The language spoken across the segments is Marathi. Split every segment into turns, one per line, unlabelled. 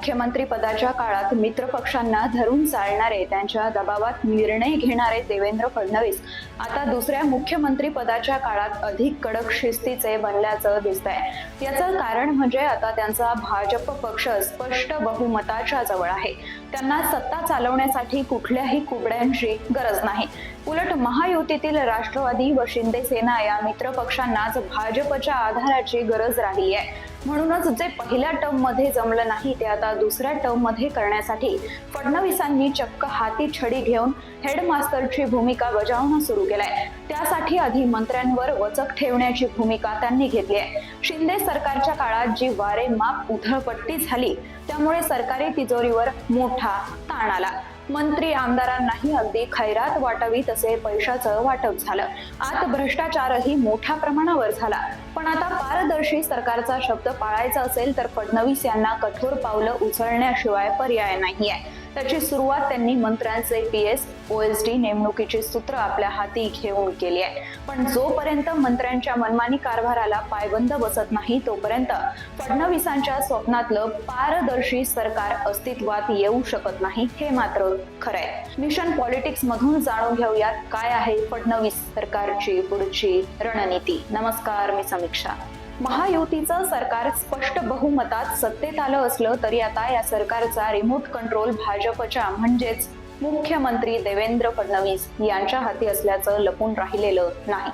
मुख्यमंत्री पदाच्या काळात मित्र पक्षांना धरून चालणारे त्यांच्या दबावात निर्णय घेणारे देवेंद्र फडणवीस आता दुसऱ्या मुख्यमंत्री पदाच्या काळात अधिक कडक शिस्तीचे बनल्याचं दिसतंय. याचं कारण म्हणजे आता त्यांचा भाजप पक्ष स्पष्ट बहुमताच्या जवळ आहे. त्यांना सत्ता चालवण्यासाठी कुठल्याही कुबड्यांची गरज नाही. उलट महायुतीतील राष्ट्रवादी व शिंदे सेना या मित्र पक्षांनाच भाजपच्या आधाराची गरज राहिली आहे. म्हणूनच जे पहिल्या टर्ममध्ये जमलं नाही ते आता दुसऱ्या टर्ममध्ये करण्यासाठी फडणवीसांनी चक्क हाती छडी घेऊन हेडमास्टरची भूमिका बजावणं सुरू केलंय. त्यासाठी आधी मंत्र्यांवर वचक ठेवण्याची भूमिका त्यांनी घेतली आहे. शिंदे सरकारच्या काळात जी वारे माप उधळपट्टी झाली त्यामुळे सरकारी तिजोरीवर मोठा ताण आला. मंत्री आमदारांनाही अगदी खैरात वाटावी तसे पैशाचं वाटप झालं. आत भ्रष्टाचारही मोठ्या प्रमाणावर झाला. पण आता पारदर्शी सरकारचा शब्द पाळायचा असेल तर फडणवीस यांना कठोर पावलं उचलण्याशिवाय पर्याय नाही आहे त्याची सुरुवात त्यांनी मंत्र्यांचे P S O S D नेमणुकीची सूत्र आपल्या हाती घेऊन केली आहे. पण जोपर्यंत मंत्र्यांच्या मनमानी कारभाराला पायबंद बसत नाही तोपर्यंत फडणवीसांच्या स्वप्नातलं पारदर्शी सरकार अस्तित्वात येऊ शकत नाही हे मात्र खरंय. मिशन पॉलिटिक्स मधून जाणून घेऊयात काय आहे फडणवीस सरकारची पुढची रणनीती. नमस्कार मी समीक्षा. महायुतीचं सरकार स्पष्ट बहुमतात सत्तेत आलं असलं तरी आता या सरकारचा रिमोट कंट्रोल भाजपच्या म्हणजेच मुख्यमंत्री देवेंद्र फडणवीस यांच्या हाती असल्याचं लपून राहिलेलं नाही.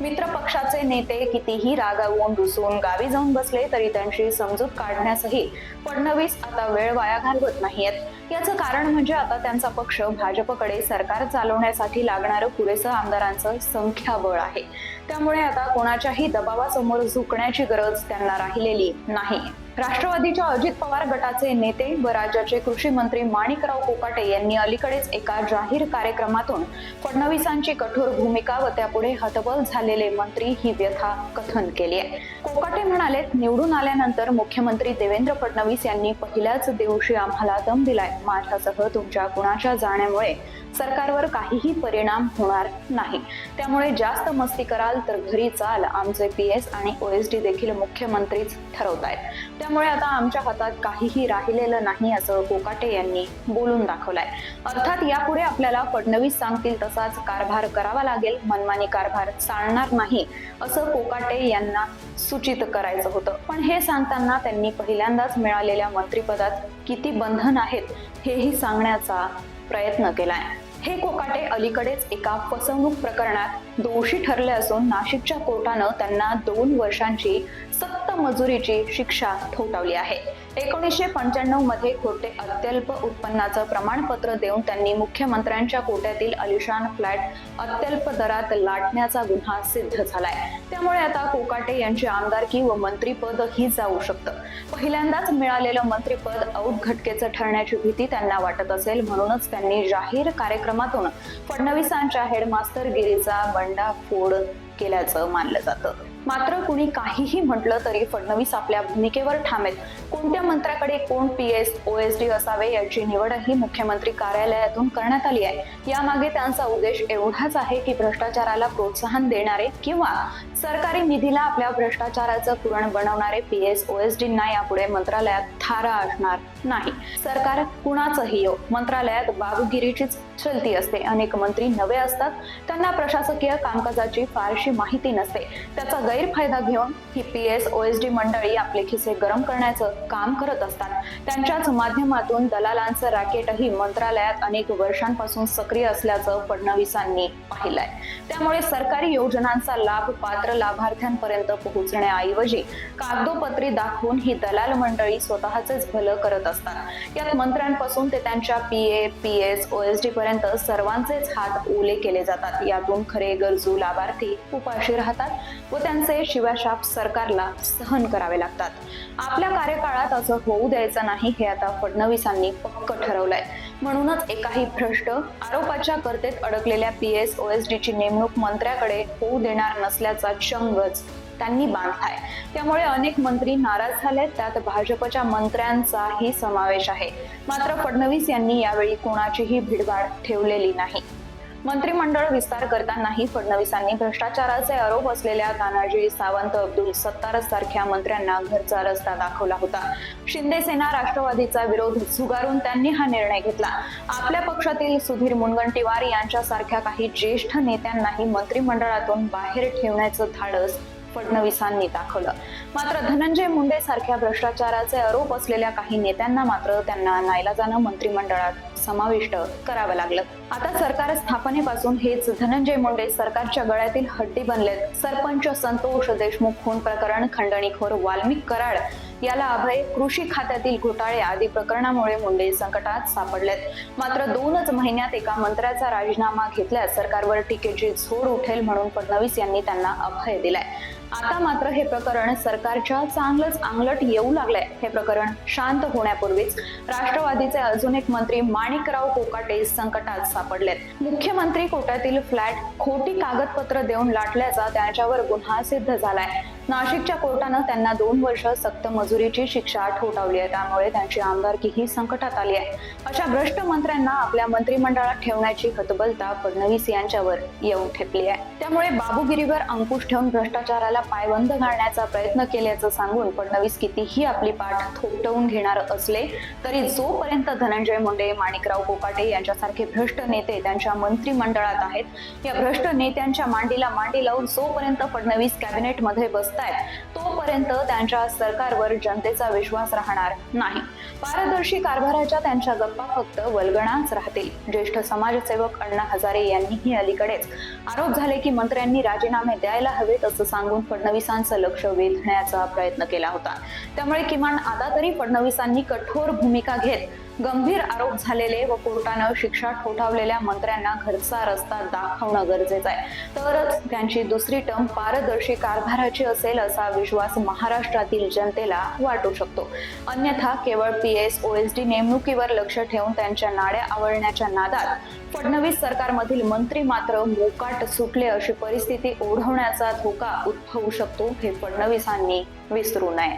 मित्र पक्षाचे नेते कितीही रागावून रुसून गावी जाऊन बसले तरी त्यांची समजूत काढण्यासही फडणवीस आता वेळ वाया घालवत नाहीयेत. याचं कारण म्हणजे आता त्यांचा पक्ष भाजपकडे सरकार चालवण्यासाठी लागणारं पुरेसं आमदारांचं संख्याबळ आहे. त्यामुळे आता कोणाच्याही दबावासमोर झुकण्याची गरज त्यांना राहिलेली नाही. राष्ट्रवादीच्या अजित पवार गटाचे नेते व राज्याचे कृषी मंत्री माणिकराव कोकाटे यांनी अलीकडेच एका जाहीर कार्यक्रमातून फडणवीसांची कठोर भूमिका व त्यापुढे हतबल झालेले मंत्री ही व्यथा कथन केली आहे. कोकाटे म्हणाले निवडून आल्यानंतर मुख्यमंत्री देवेंद्र फडणवीस यांनी पहिल्याच दिवशी आम्हाला दम दिलाय. माझ्यासह तुमच्या कुणाच्या जाण्यामुळे सरकारवर काहीही परिणाम होणार नाही. त्यामुळे जास्त मस्ती कराल तर घरी चाल आमचे पी एस आणि ओ एस डी देखील मुख्यमंत्रीच ठरवतायत त्यामुळे आता आमच्या हातात काहीही राहिलेलं नाही असं कोकाटे यांनी बोलून दाखवलंय. अर्थात यापुढे आपल्याला फडणवीस सांगतील तसाच कारभार करावा लागेल मनमानी कारभार चालणार नाही असं कोकाटे यांना सूचित करायचं होतं. पण हे सांगताना त्यांनी पहिल्यांदाच मिळालेल्या मंत्रिपदात किती बंधन आहेत हेही सांगण्याचा प्रयत्न केलाय. हे कोकाटे अलीकडेच एका फसवणूक प्रकरणात दोषी ठरले असून नाशिकच्या कोर्टानं त्यांना दोन वर्षांची सक्त मजुरीची शिक्षा ठोठावली आहे. एकोणीसशे पंच्याण्णवमध्ये खोटे अत्यल्प उत्पन्नाचं प्रमाणपत्र देऊन त्यांनी मुख्यमंत्र्यांच्या कोट्यातील अलिशान फ्लॅट अत्यल्प दरात लाटण्याचा गुन्हा सिद्ध झालाय. त्यामुळे आता कोकाटे यांची आमदारकी व मंत्रीपद ही जाऊ शकतं. पहिल्यांदाच मिळालेलं मंत्रीपद औटघटकेचं ठरण्याची भीती त्यांना वाटत असेल म्हणूनच त्यांनी जाहीर कार्यक्रमातून फडणवीसांच्या हेडमास्टरगिरीचा बंडाफोड केल्याचं मानलं जातं. मात्र कुणी काहीही म्हटलं तरी फडणवीस आपल्या भूमिकेवर ठाम आहेत कोणत्या मंत्र्याकडे कोण P S O S D असावे याची निवडही मुख्यमंत्री कार्यालयातून करण्यात आली आहे. यामागे त्यांचा उद्देश एवढाच आहे की भ्रष्टाचाराला प्रोत्साहन देणारे किंवा सरकारी निधीला आपल्या भ्रष्टाचाराचं पुरण बनवणारे पी एस ओ एस डींना यापुढे मंत्रालयात थारा असणार नाही. सरकार कुणाचंही हो मंत्रालयात बाबगिरीचीच चलती असते. अनेक मंत्री नवे असतात. त्यांना प्रशासकीय कामकाजाची फारशी माहिती नसते. त्याचा गैरफायदा घेऊन ही P S O S D मंडळी आपले खिसे गरम करण्याचं काम करत असतात. त्यांच्याच माध्यमातून दलालांचं रॅकेटही मंत्रालयात अनेक वर्षांपासून सक्रिय असल्याचं फडणवीसांनी पाहिलंय. त्यामुळे सरकारी योजनांचा लाभ पात्र लाभार्थ्यांपर्यंत पोहोचण्याऐवजी कागदोपत्री दाखवून ही दलाल मंडळी स्वतःचेच भलं करत असतात. यात मंत्र्यांपासून ते त्यांच्या P A P S O S D पर्यंत सर्वांचेच हात ओले केले जातात. यातून खरे गरजू लाभार्थी उपाशी राहतात व त्यांचे शिवाशाप सरकारला सहन करावे लागतात. आपल्या कार्यकाळात असं होऊ द्यायचं नाही हे आता फडणवीसांनी पक्क ठरवलंय. म्हणूनच एकाही भ्रष्ट आरोपाच्या कर्तेत अडकलेल्या पी एस ओ एस डीची नेमणूक मंत्र्याकडे होऊ देणार नसल्याचा चंगच त्यांनी बांधलाय. त्यामुळे अनेक मंत्री नाराज झालेत. त्यात भाजपच्या मंत्र्यांचाही समावेश आहे. मात्र फडणवीस यांनी यावेळी कोणाचीही भिडभाड ठेवलेली नाही. मंत्रिमंडळ विस्तार करतानाही फडणवीसांनी भ्रष्टाचाराचे आरोप असलेल्या तानाजी सावंत अब्दुल सत्तार सारख्या मंत्र्यांना घरचा रस्ता दाखवला होता. शिंदे सेना राष्ट्रवादीचा विरोध झुगारून त्यांनी हा निर्णय घेतला. आपल्या पक्षातील सुधीर मुनगंटीवार यांच्यासारख्या काही ज्येष्ठ नेत्यांनाही मंत्रिमंडळातून बाहेर ठेवण्याचं धाडस फडणवीसांनी दाखवलं. मात्र धनंजय मुंडे सारख्या भ्रष्टाचाराचे आरोप असलेल्या काही नेत्यांना मात्र त्यांना नाईलाजानं मंत्रिमंडळात समाविष्ट करावं लागलं. आता सरकार स्थापनेपासून हेच धनंजय मुंडे सरकारच्या गळ्यातील हड्डी बनलेत. सरपंच संतोष देशमुख खून प्रकरण खंडणीखोर वाल्मिक कराड याला अभय कृषी खात्यातील घोटाळे आदी प्रकरणामुळे मुंडे संकटात सापडलेत. मात्र दोनच महिन्यात एका मंत्र्याचा राजीनामा घेतल्यास सरकारवर टीकेची झोड उठेल म्हणून फडणवीस यांनी त्यांना अभय दिलाय. आता मात्र हे प्रकरण सरकारच्या चांगलंच अंगलट येऊ लागलंय. हे प्रकरण शांत होण्यापूर्वीच राष्ट्रवादीचे अजून एक मंत्री माणिकराव कोकाटे संकटात सापडलेत. मुख्यमंत्री कोट्यातील फ्लॅट खोटी कागदपत्र देऊन लाटल्याचा त्यांच्यावर गुन्हा सिद्ध झालाय. नाशिकच्या कोर्टानं त्यांना दोन वर्ष सक्त मजुरीची शिक्षा ठोठावली आहे. त्यामुळे त्यांची आमदारकीही संकटात आली आहे. अशा भ्रष्ट मंत्र्यांना आपल्या मंत्रिमंडळात ठेवण्याची हतबलता फडणवीस यांच्यावर येऊन ठेपली आहे. त्यामुळे बाबूगिरीवर अंकुश ठेवून भ्रष्टाचाराला पायबंद घालण्याचा प्रयत्न केल्याचं सांगून फडणवीस कितीही आपली पाठ थोपटवून घेणार असले तरी जोपर्यंत धनंजय मुंडे माणिकराव कोकाटे यांच्यासारखे भ्रष्ट नेते त्यांच्या मंत्रिमंडळात आहेत या भ्रष्ट नेत्यांच्या मांडीला मांडी लावून जोपर्यंत फडणवीस कॅबिनेटमध्ये बसतायत तोपर्यंत त्यांच्या सरकारवर जनतेचा विश्वास राहणार नाही. पारदर्शी कारभाराच्या त्यांच्या गप्पा फक्त वलगणाच राहतील. ज्येष्ठ समाजसेवक अण्णा हजारे यांनीही अलीकडेच आरोप झाले की मंत्र्यांनी राजीनामे द्यायला हवेत असं सांगून फडणवीसांचं लक्ष वेधण्याचा प्रयत्न केला होता. त्यामुळे किमान आता तरी फडणवीसांनी कठोर भूमिका घेत गंभीर आरोप झालेले व कोर्टानं शिक्षा ठोठावलेल्या मंत्र्यांना घरचा रस्ता दाखवणं गरजेचं आहे. तरच त्यांची दुसरी टर्म पारदर्शी कारभाराची असेल असा विश्वास महाराष्ट्रातील जनतेला वाटू शकतो. अन्यथा केवळ P S O S D नेमणुकीवर लक्ष ठेवून त्यांच्या नाड्या आवळण्याच्या नादात फडणवीस सरकारमधील मंत्री मात्र मोकाट सुटले अशी परिस्थिती ओढवण्याचा धोका उद्भवू शकतो हे फडणवीसांनी विसरू नये.